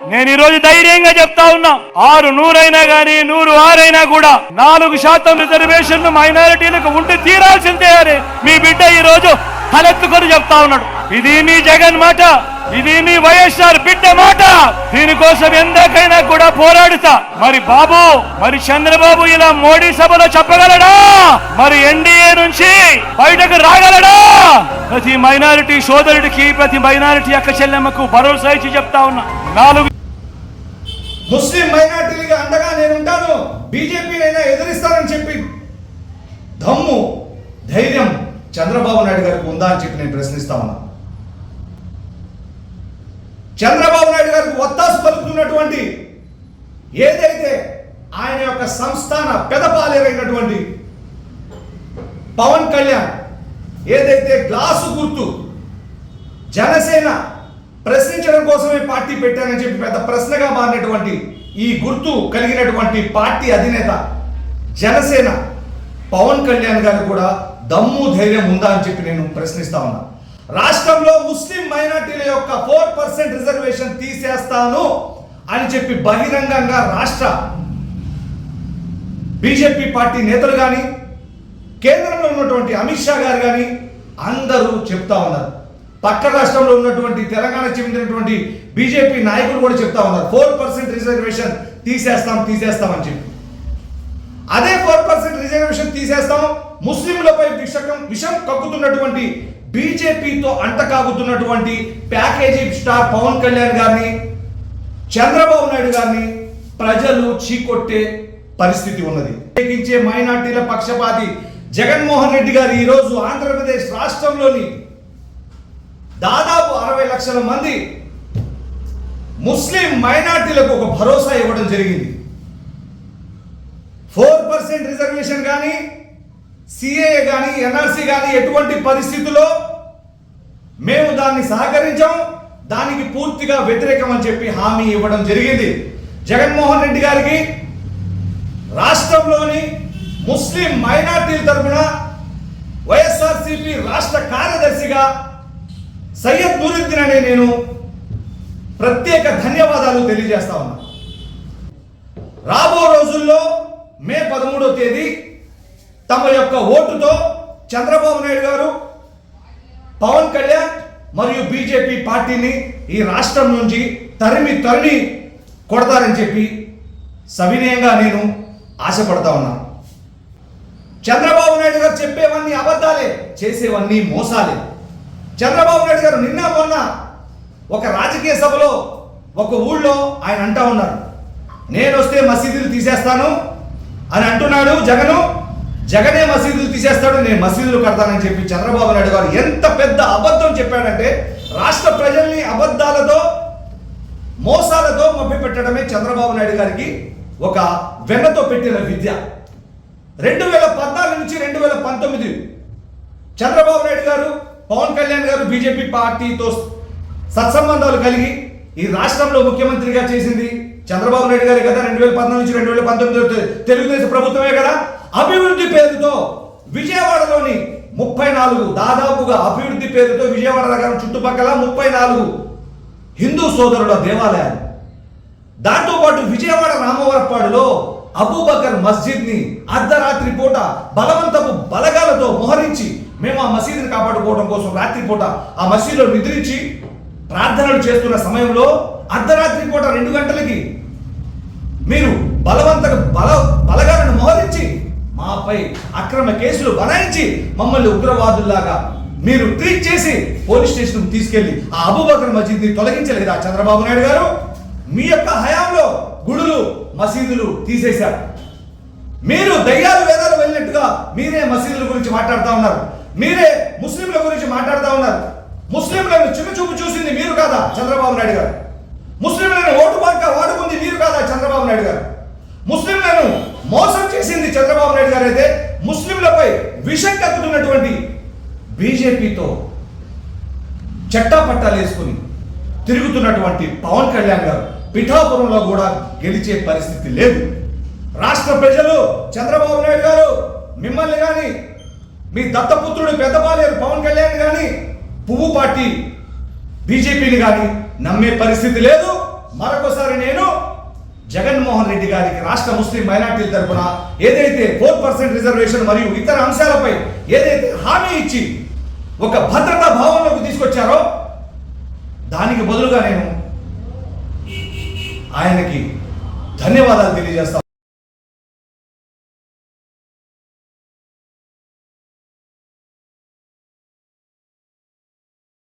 నేను ఈ రోజు ధైర్యంగా చెప్తా ఉన్నా ఆరు నూరైనా గానీ నూరు ఆరైనా కూడా నాలుగు శాతం రిజర్వేషన్ మైనారిటీలకు ఉండి తీరాల్సిందే అని మీ బిడ్డ ఈ రోజు తలెత్తుకొని చెప్తా ఉన్నాడు. ఇది మీ జగన్ మాట ఇది మీ వైఎస్ఆర్ బిడ్డ మాట. దీనికోసం ఎందాకైనా కూడా పోరాడుతా. మరి బాబు మరి చంద్రబాబు ఇలా మోడీ సభలో చెప్పగలడా? మరి ఎన్డీఏ నుంచి బయటకు రాగలడా? ప్రతి మైనారిటీ సోదరుడికి ప్రతి మైనారిటీ అక్క చెల్లెమ్మకు భరోసా ఇచ్చి చెప్తా ఉన్నా. నాలుగు ముస్లిం మైనార్టీలుగా అండగా నేను ఉంటాను బీజేపీనైనా ఎదిరిస్తానని చెప్పి దమ్ము ధైర్యం చంద్రబాబు నాయుడు గారికి ఉందా అని చెప్పి నేను ప్రశ్నిస్తా ఉన్నా. చంద్రబాబు నాయుడు గారికి ఒత్తాసు పలుకుతున్నటువంటి ఏదైతే ఆయన యొక్క సంస్థాన పెదపాలేరైనటువంటి పవన్ కళ్యాణ్ ఏదైతే గ్లాసు గుర్తు జనసేన ప్రశ్నించడం కోసమే పార్టీ పెట్టానని చెప్పి పెద్ద ప్రశ్నగా మారినటువంటి ఈ గుర్తు కలిగినటువంటి పార్టీ అధినేత జనసేన పవన్ కళ్యాణ్ గారు కూడా దమ్ము ధైర్యం ఉందా అని చెప్పి నేను ప్రశ్నిస్తా ఉన్నా. రాష్ట్రంలో ముస్లిం మైనార్టీల యొక్క ఫోర్ పర్సెంట్ రిజర్వేషన్ తీసేస్తాను అని చెప్పి బహిరంగంగా రాష్ట్ర బీజేపీ పార్టీ నేతలు కానీ కేంద్రంలో ఉన్నటువంటి అమిత్ షా గారు కానీ అందరూ చెప్తా ఉన్నారు. పక్క రాష్ట్రంలో ఉన్నటువంటి తెలంగాణ చెందినటువంటి బీజేపీ నాయకులు కూడా చెప్తా ఉన్నారు. ఫోర్ పర్సెంట్ రిజర్వేషన్ తీసేస్తాం తీసేస్తాం అని చెప్పి. అదే ఫోర్ పర్సెంట్ రిజర్వేషన్ తీసేస్తాం ముస్లింలపై విషకం విషం కక్కుతున్నటువంటి బీజేపీతో అంటకాగుతున్నటువంటి ప్యాకేజీ స్టార్ పవన్ కళ్యాణ్ గారిని చంద్రబాబు నాయుడు గారిని ప్రజలు చీకొట్టే పరిస్థితి ఉన్నది. ప్రత్యేకించే మైనార్టీల పక్షపాతి జగన్మోహన్ రెడ్డి గారు ఈరోజు ఆంధ్రప్రదేశ్ రాష్ట్రంలోని దాదాపు అరవై లక్షల మంది ముస్లిం మైనార్టీలకు ఒక భరోసా ఇవ్వడం జరిగింది. ఫోర్ పర్సెంట్ రిజర్వేషన్ కానీ సిఏఏ కానీ ఎన్ఆర్సీ కానీ ఎటువంటి పరిస్థితుల్లో మేము దాన్ని సహకరించాం దానికి పూర్తిగా వ్యతిరేకం అని చెప్పి హామీ ఇవ్వడం జరిగింది. జగన్మోహన్ రెడ్డి గారికి రాష్ట్రంలోని ముస్లిం మైనార్టీల తరఫున వైఎస్ఆర్సిపి రాష్ట్ర కార్యదర్శిగా సయ్యద్ నూరుద్దీన్ అనే నేను ప్రత్యేక ధన్యవాదాలు తెలియజేస్తా ఉన్నా. రాబో రోజుల్లో మే పదమూడో తేదీ తమ యొక్క ఓటుతో చంద్రబాబు నాయుడు గారు పవన్ కళ్యాణ్ మరియు బీజేపీ పార్టీని ఈ రాష్ట్రం నుంచి తరిమి తరిమి కొడతారని చెప్పి సవినయంగా నేను ఆశపడతా ఉన్నా. చంద్రబాబు నాయుడు గారు చెప్పేవన్నీ అబద్ధాలే చేసేవన్నీ మోసాలే. చంద్రబాబు నాయుడు గారు నిన్న మొన్న ఒక రాజకీయ సభలో ఒక ఊళ్ళో ఆయన అంటా ఉన్నారు. నేను వస్తే మసీదులు తీసేస్తాను అని అంటున్నాడు జగను. జగనే మసీదులు తీసేస్తాడు నేను మసీదులు కడతానని చెప్పి చంద్రబాబు నాయుడు గారు ఎంత పెద్ద అబద్ధం చెప్పాడంటే రాష్ట్ర ప్రజల్ని అబద్ధాలతో మోసాలతో మభ్యపెట్టడమే చంద్రబాబు నాయుడు గారికి ఒక వెన్నతో పెట్టిన విద్య. రెండు వేల పద్నాలుగు నుంచి రెండు వేల పంతొమ్మిది చంద్రబాబు నాయుడు గారు పవన్ కళ్యాణ్ గారు బీజేపీ పార్టీతో సత్సంబంధాలు కలిగి ఈ రాష్ట్రంలో ముఖ్యమంత్రిగా చేసింది చంద్రబాబు నాయుడు గారు కదా రెండు వేల పద్నాలుగు నుంచి రెండు వేల పంతొమ్మిది తెలుగుదేశం ప్రభుత్వమే కదా. అభివృద్ధి పేరుతో విజయవాడలోని ముప్పై నాలుగు దాదాపుగా అభివృద్ధి పేరుతో విజయవాడ నగరం చుట్టుపక్కల ముప్పై నాలుగు హిందూ సోదరుల దేవాలయాలు. దాంతోపాటు విజయవాడ రామవరపాడులో అబూబకర్ మస్జిద్ని అర్ధరాత్రి పూట బలవంతపు బలగాలతో మోహరించి మేము ఆ మసీదుని కాపాడుకోవడం కోసం రాత్రి పూట ఆ మసీదులో నిద్రించి ప్రార్థనలు చేస్తున్న సమయంలో అర్ధరాత్రి పూట రెండు గంటలకి మీరు బలవంత బల బలగాలను మోహరించి మాపై అక్రమ కేసులు బనాయించి మమ్మల్ని ఉగ్రవాదుల్లాగా మీరు ట్రీట్ చేసి పోలీస్ స్టేషన్ తీసుకెళ్ళి ఆ అబుబకర్ మసీద్ని తొలగించలేదా? చంద్రబాబు నాయుడు గారు మీ యొక్క హయాంలో గుడులు మసీదులు తీసేశారు. మీరు దయ్యాలు వేదాలు వెళ్ళినట్టుగా మీరే మసీదుల గురించి మాట్లాడుతూ ఉన్నారు. మీరే ముస్లింల గురించి మాట్లాడుతూ ఉన్నారు. ముస్లింలను చిన్న చూపు చూసింది మీరు కాదా చంద్రబాబు నాయుడు గారు? ముస్లింలను ఓటు బాంక వాడుకుంది మీరు కాదా చంద్రబాబు నాయుడు గారు? ముస్లింలను మోసం చేసింది చంద్రబాబు నాయుడు గారు అయితే ముస్లింలపై విషం కక్కుతున్నటువంటి బీజేపీతో చట్టా పట్టాలు వేసుకుని తిరుగుతున్నటువంటి పవన్ కళ్యాణ్ గారు పిఠాపురంలో కూడా గెలిచే పరిస్థితి లేదు. రాష్ట్ర ప్రజలు చంద్రబాబు నాయుడు గారు మిమ్మల్ని కానీ మీ దత్తపుత్రుడు పెద్దపాలేరు పవన్ కళ్యాణ్ కానీ పువ్వు పార్టీ బీజేపీని కానీ నమ్మే పరిస్థితి లేదు. మరొకసారి నేను జగన్మోహన్ రెడ్డి గారికి రాష్ట్ర ముస్లిం మైనార్టీల తరఫున ఏదైతే ఫోర్ పర్సెంట్ రిజర్వేషన్ మరియు ఇతర అంశాలపై ఏదైతే హామీ ఇచ్చి ఒక భద్రతా భావంలోకి తీసుకొచ్చారో దానికి బదులుగా నేను ఆయనకి ధన్యవాదాలు తెలియజేస్తాను